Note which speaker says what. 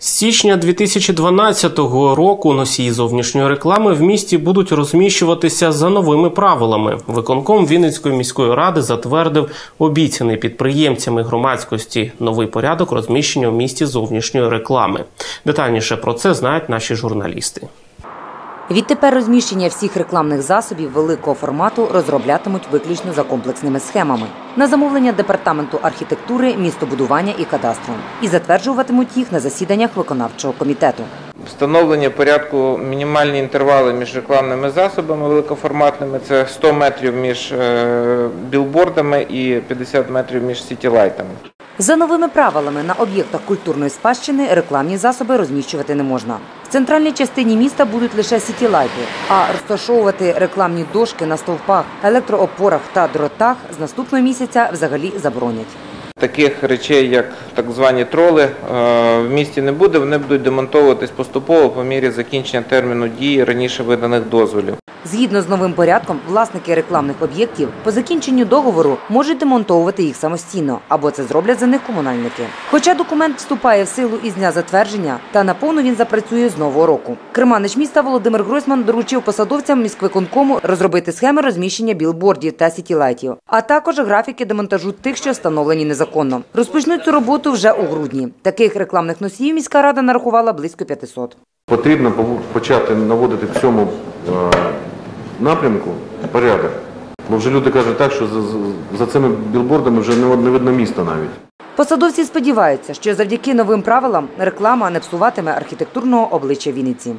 Speaker 1: З січня 2012 року носії зовнішньої реклами в місті будуть розміщуватися за новими правилами. Виконком Вінницької міської ради затвердив обіцяний підприємцями громадськості новий порядок розміщення в місті зовнішньої реклами. Детальніше про це знають наші журналісти.
Speaker 2: Відтепер розміщення всіх рекламних засобів великого формату розроблятимуть виключно за комплексними схемами на замовлення департаменту архітектури, містобудування і кадастру і затверджуватимуть їх на засіданнях виконавчого комітету.
Speaker 3: Встановлення порядку мінімальні інтервали між рекламними засобами великоформатними це 100 метрів між е, білбордами і 50 метрів між сітілайтами.
Speaker 2: За новими правилами на об'єктах культурної спадщини рекламні засоби розміщувати не можна. В центральній частині міста будуть лише сітілайти, а розташовувати рекламні дошки на стовпах, електроопорах та дротах з наступного місяця взагалі заборонять.
Speaker 3: Таких речей, як так звані троли, е, в місті не буде. Вони будуть демонтовуватись поступово по мірі закінчення терміну дії раніше виданих дозволів.
Speaker 2: Згідно з новим порядком, власники рекламних об'єктів по закінченню договору можуть демонтовувати їх самостійно або це зроблять за них комунальники. Хоча документ вступає в силу із дня затвердження, та наповну він запрацює з нового року. Керманич міста Володимир Гройсман доручив посадовцям міськвиконкому розробити схеми розміщення білбордів та сітілайтів, а також графіки демонтажу тих, що встановлені незаконно. Розпочнуть цю роботу вже у грудні. Таких рекламних носіїв міська рада нарахувала близько 500.
Speaker 4: Потрібно почати наводити в цьому е, напрямку порядок. Бо вже люди кажуть так, що за цими білбордами вже не, не видно міста навіть.
Speaker 2: Посадовці сподіваються, що завдяки новим правилам реклама не псуватиме архітектурного обличчя Вінниці.